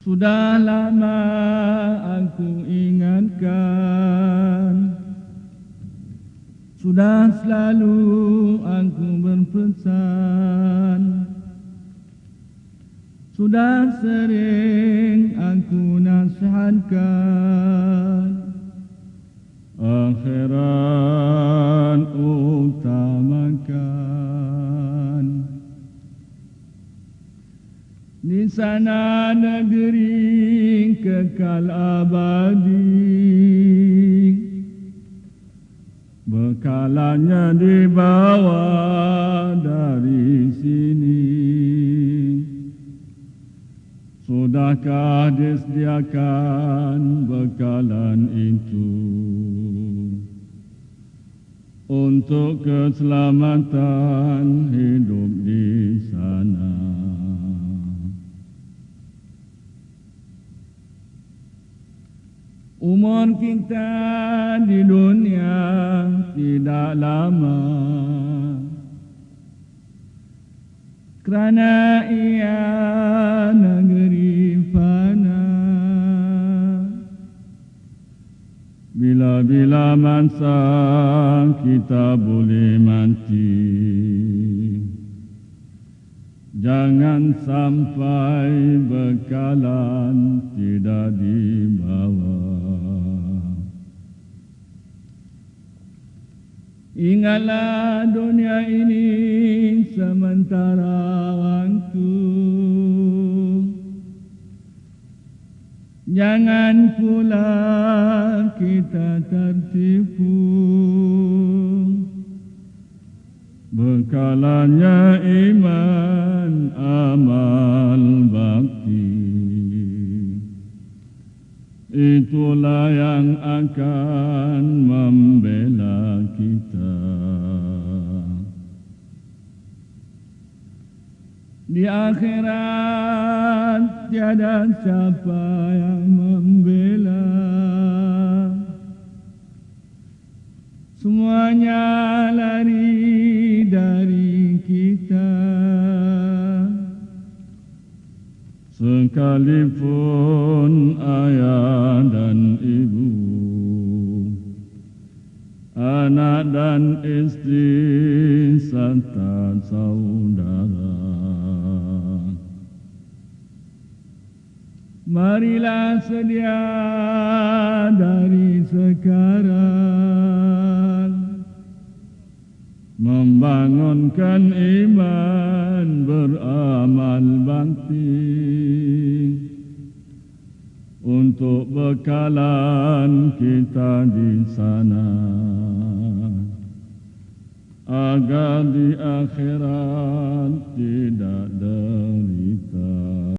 Sudah lama aku ingatkan. Sudah selalu aku berpesan. Sudah sering aku nasihatkan. Akhirat utamakan sana negeri kekal abadi. Bekalannya dibawa dari sini. Sudahkah disediakan bekalan itu? Untuk keselamatan hidup di sana Umur kita di dunia tidak lama. Kerana ia negeri fana. Bila-bila masa kita boleh mati. Jangan sampai bekalan tidak dibawa. Ingatlah dunia ini sementara waktu. Jangan pula kita tertipu. Bekalannya iman amal bakti Itulah yang akan membela kita. Di akhirat tiada siapa yang membela. Semuanya lari dari kita. Sekalipun ayah dan istri serta saudara. Marilah sedia dari sekarang Membangunkan iman beramal bakti Untuk bekalan kita di sana Agar di akhirat tidak derita